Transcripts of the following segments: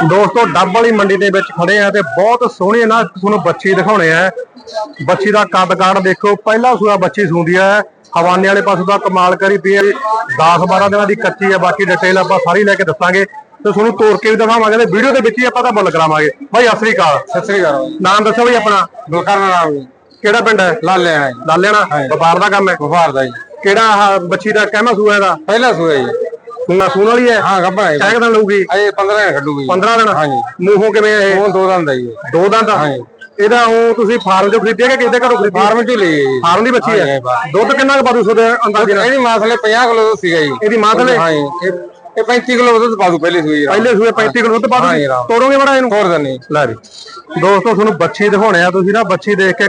ਦੋਸਤੋ ਡੱਬ ਵਾਲੀ ਮੰਡੀ ਦੇ ਵਿੱਚ ਖੜੇ ਆ ਤੇ ਬਹੁਤ ਸੋਹਣੀ ਨਾ ਤੁਹਾਨੂੰ ਬੱਚੀ ਦਿਖਾਉਣੇ ਆ। ਬੱਚੀ ਦਾ ਕੱਦ ਕਾਠ ਦੇਖੋ ਪਹਿਲਾ ਸੂਆ ਬੱਚੀ ਸੂੰਦੀ ਆ। ਹਵਾਨੇ ਵਾਲੇ ਪਾਸੋਂ ਦਾ ਕਮਾਲ ਕਰੀ ਪਈ ਹੈ 10 12 ਦਿਨਾਂ ਦੀ ਕੱਚੀ ਆ ਬਾਕੀ ਡਿਟੇਲ ਆਪਾਂ ਸਾਰੀ ਲੈ ਕੇ ਦੱਸਾਂਗੇ। ਤੇ ਤੁਹਾਨੂੰ ਤੋੜ ਕੇ ਵੀ ਦਿਖਾਵਾਂਗੇ ਤੇ ਵੀਡੀਓ ਦੇ ਵਿੱਚ ਹੀ ਆਪਾਂ ਤਾਂ ਬੁੱਲ ਕਰਾਵਾਂਗੇ। ਭਾਈ ਸਤਿ ਸ੍ਰੀ ਅਕਾਲ। ਸਤਿ ਸ੍ਰੀ ਅਕਾਲ। ਨਾਮ ਦੱਸੋ ਵੀ ਆਪਣਾ? ਗੁਲਕਰਨ ਰਾਮ ਜੀ। ਕਿਹੜਾ ਪਿੰਡ ਹੈ? ਲਾਲੇ ਆਣਾ ਜੀ। ਲਾਲਿਆਣਾ? ਵਪਾਰ ਦਾ ਕੰਮ ਹੈ? ਵਫਾਰ ਦਾ ਜੀ। ਕਿਹੜਾ ਬੱਚੀ ਦਾ ਕਹਿਮਾ ਸੂਆ ਦਾ ਪਹਿਲਾ ਸੂਆ ਜੀ। ਸੂਣ ਵਾਲੀ ਹੈ? ਹਾਂ ਗੱਭਾ ਹੈ। ਕਿੰਨੇ ਦਿਨ ਲਊਗੀ? ਅਜੇ 15 ਦਿਨ ਕੱਢੂਗੀ 15 ਦਿਨ? ਹਾਂਜੀ। ਮੂੰਹੋਂ ਕਿਵੇਂ ਹੈ ਇਹ? ਉਹ ਦੋ ਦਿਨ ਦਾ ਜੀ। ਦੋ ਦੰਦ ਆ? ਹਾਂਜੀ। ਇਹਦਾ ਉਹ ਤੁਸੀਂ ਫਾਰਮ ਤੋਂ ਖਰੀਦਿਆ ਕਿ ਕਿਸੇ ਦੇ ਘਰੋਂ ਖਰੀਦੀ ਫਾਰਮ ਚ ਲਈ ਜੀ। ਫਾਰਮ ਦੀ ਬੱਚੀ ਹੈ। ਦੁੱਧ ਕਿੰਨਾ ਕੁ ਪਾਦੂ ਸੋਦੇ ਅੰਦਾਜ਼ੇ ਨਾਲ? ਇਹਦੀ ਮਾਂ ਥਲੇ 50 ਕਿਲੋ ਸੀਗਾ ਜੀ। ਇਹਦੀ ਮਾਂ ਥੱਲੇ? ਹਾਂ ਜੀ ਇਹ- ਇਹ 35 ਕਿਲੋ ਦੁੱਧ ਪਾ ਦੂ ਪਹਿਲੀ ਸੂਈ। ਪਹਿਲੇ ਸੂਏ 35 ਕਿਲੋ ਦੁੱਧ ਹਾਂਜੀ, ਰਾਮ। ਤੋੜੋਗੇ ਬੜਾ ਇਹਨੂੰ? ਹੋਰ ਦਿਨ ਲੈ ਵੀ ਦੋਸਤੋ ਤੁਹਾਨੂੰ ਬੱਚੀ ਦਿਖਾਉਣੇ ਆ। ਤੁਸੀਂ ਨਾ ਬੱਚੀ ਦੇਖ ਕੇ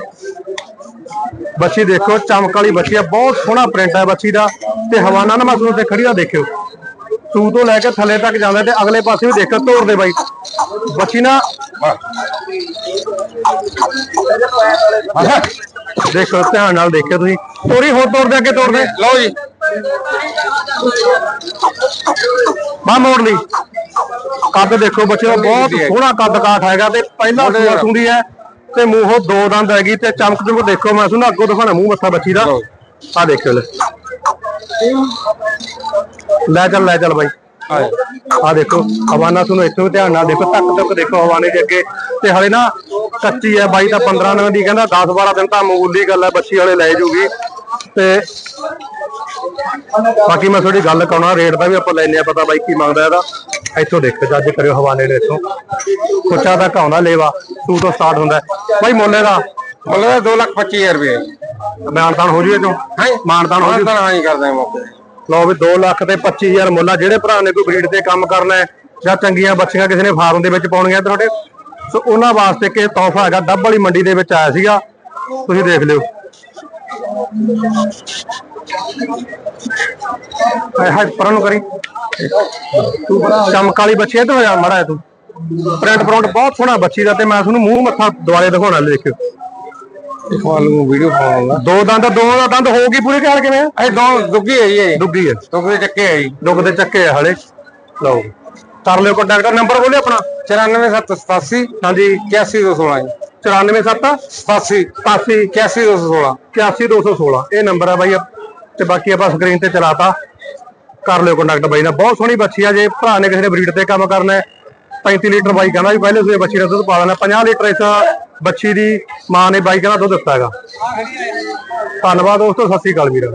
ਬੱਚੀ ਦੇਖੋ ਚਮਕ ਵਾਲੀ ਬੱਚੀ ਆ। ਬਹੁਤ ਸੋਹਣਾ ਪ੍ਰਿੰਟ ਹੈ ਬੱਚੀ ਦਾ। ਤੇ ਹਵਾਨਾ ਨਾ ਮਸੂਲ ਤੇ ਖੜੀ ਦਾ ਦੇਖਿਓ। ਤੂ ਤੋਂ ਲੈ ਕੇ ਥੱਲੇ ਤੱਕ ਜਾਂਦਾ ਤੇ ਅਗਲੇ ਪਾਸੇ ਵੀ ਦੇਖੋ ਤੋੜ ਦੇ ਬਾਈ। ਬੱਚੀ ਨਾ ਦੇਖੋ ਧਿਆਨ ਨਾਲ ਦੇਖਿਓ ਤੁਸੀਂ। ਤੋਰੀ ਹੋਰ ਤੋੜ ਦੇ ਅੱਗੇ ਤੋੜ ਦੇ। ਲਓ ਜੀ। ਬਾਹ ਮੋੜ ਲਈ। ਕੱਦ ਦੇਖੋ ਬੱਚੇ ਦਾ ਬਹੁਤ ਸੋਹਣਾ ਕੱਦ ਕਾਠ ਹੈਗਾ ਤੇ ਪਹਿਲਾ ਸੂਆ ਸੁੰਦੀ ਹੈ ਤੇ ਮੂੰਹੋਂ ਦੋ ਦੰਦ ਹੈਗੀ ਤੇ ਚਮਕ ਚਮਕ ਦੇਖੋ ਮੈਂ ਤੁਹਾਨੂੰ ਅੱਗੋਂ ਦਿਖਾਣਾ ਮੂੰਹ ਮੱਥਾ ਬੱਚੀ ਦਾ। ਆ ਦੇਖਿਓ ਲੈ। ਲੈ ਚੱਲ ਲੈ ਚੱਲ ਬਾਈ। ਆ ਦੇਖੋ ਹਵਾਨਾ ਤੁਹਾਨੂੰ ਇੱਥੋਂ ਧਿਆਨ ਨਾਲ ਦੇਖੋ ਤੱਕ ਤੱਕ ਦੇਖੋ ਹਵਾਨੇ ਦੇ ਅੱਗੇ। ਤੇ ਹਲੇ ਨਾ ਕੱਚੀ ਹੈ ਬਾਈ ਤਾਂ 15 ਦਿਨ ਦੀ ਕਹਿੰਦਾ 10 12 ਦਿਨ ਤਾਂ ਮਾਮੂਲੀ ਗੱਲ ਹੈ ਬੱਚੀ ਵਾਲੇ ਲੈ ਜੂਗੀ ਤੇ ਬਾਕੀ ਮੈਂ ਤੁਹਾਡੀ ਗੱਲ ਕਰਾਉਣਾ ਰੇਟ ਦਾ ਵੀ ਆਪਾਂ ਲੈਨੇ ਆ ਪਤਾ ਬਾਈ ਕੀ ਮੰਗਦਾ ਇਹਦਾ। ਇੱਥੋਂ ਦੇਖੋ ਜੱਜ ਕਰਿਓ ਹਵਾਨੇ ਦੇ ਇੱਥੋਂ। ਕੁੱਚਾ ਤੱਕ ਆਉਂਦਾ ਲੇਵਾ ਸੂ ਤੋਂ ਸਟਾਰਟ ਹੁੰਦਾ। ਬਾਈ ਮੁੱਲੇ ਦਾ ਮੁੱਲ ਦਾ 2 ਲੱਖ 25000 ਰੁਪਏ। ਮਾਨਤਾਨ ਹੋ ਜੂ ਇਹ ਚੋਂ ਮਾਨਤਾਨ ਹੋ ਹਾਂ ਜੂ। ਤਾਂ ਹਾਂ ਹੀ ਕਰਦੇ ਆ ਮੌਕੇ ਤੇ। ਲਓ ਵੀ 2 ਲੱਖ ਤੇ 25000 ਮੁੱਲ ਆ ਜਿਹੜੇ ਭਰਾ ਨੇ ਕੋਈ ਬਰੀਡ ਤੇ ਕੰਮ ਕਰਨਾ ਹੈ ਜਾਂ ਚੰਗੀਆਂ ਬੱਚੀਆਂ ਕਿਸੇ ਨੇ ਫਾਰਮ ਦੇ ਵਿੱਚ ਪਾਉਣੀਆਂ ਤੁਹਾਡੇ। ਸੋ ਉਹਨਾਂ ਵਾਸਤੇ ਕਿ ਤੋਹਫਾ ਹੈਗਾ ਡੱਬ ਵਾਲੀ ਮੰਡੀ ਦੇ ਵਿੱਚ ਆਇਆ ਸੀਗਾ। ਤੁਸੀਂ ਦੇਖ ਲਿਓ। ਹਾਏ ਹਾਏ ਪਰਾਂ ਨੂੰ ਕਰੀ। ਤੂੰ ਚਮਕ ਵਾਲੀ ਬੱਚੀ ਹੋ ਜਾ ਮੜਾ ਤੂੰ। ਪ੍ਰਿੰਟ ਪ੍ਰਿੰਟ ਬਹੁਤ ਸੋਹਣਾ ਬੱਚੀ ਦਾ ਤੇ ਮੈਂ ਤੁਹਾਨੂੰ ਮੂੰਹ ਮੱਥਾ ਦੁਆਲੇ ਦਿਖਾਉਣਾ ਲੈ ਦੇਖਿਓ ਇੱਕ ਵਾਰ ਨੂੰ ਵੀਡੀਓ ਪਾਉਂਗਾ ਦੋ ਦੰਦ ਦੋ ਦਾ ਦੰਦ ਹੋਊਗੀ ਪੂਰੀ ਖਿਆਲ ਕਿਵੇਂ? ਆ? ਇਹ ਦੋ ਦੁੱਗੀ ਹੈ ਜੀ ਇਹ। ਡੁੱਗੀ ਹੈ। ਦੁੱਗੇ ਚੱਕੇ ਹੈ ਜੀ। ਦੁੱਗ ਦੇ ਚੱਕੇ ਆ ਹਲੇ। ਲਓ। ਕਰ ਲਿਓ ਕੰਟੈਕਟ ਨੰਬਰ ਬੋਲੇ ਆਪਣਾ। 94787 ਹਾਂਜੀ। 81216 ਜੀ। 947 87 87 81216 81216 ਇਹ ਨੰਬਰ ਹੈ ਬਾਈ ਤੇ ਬਾਕੀ ਆਪਾਂ ਸਕਰੀਨ ਤੇ ਚਲਾਤਾ। ਕਰ ਲਿਓ ਕੰਟੈਕਟ ਬਾਈ ਨਾਲ। ਬਹੁਤ ਸੋਹਣੀ ਬੱਚੀ ਆ ਜੇ ਭਰਾ ਨੇ ਕਿਸੇ ਨੇ ਬਰੀਡ ਤੇ ਕੰਮ ਕਰਨਾ ਹੈ। 35 ਲੀਟਰ ਬਾਈ ਕਹਿੰਦਾ ਵੀ ਪਹਿਲੇ ਸੂਏ ਬੱਚੀ ਦਾ ਦੁੱਧ ਪਾ ਦੇਣਾ 50 ਲੀਟਰ ਇਸ ਬੱਚੀ ਦੀ ਮਾਂ ਨੇ ਬਾਈ ਕਹਿੰਦਾ ਦੁੱਧ ਦਿੱਤਾ ਹੈਗਾ। ਧੰਨਵਾਦ ਦੋਸਤੋ, ਸਤਿ ਸ੍ਰੀ ਅਕਾਲ ਵੀਰ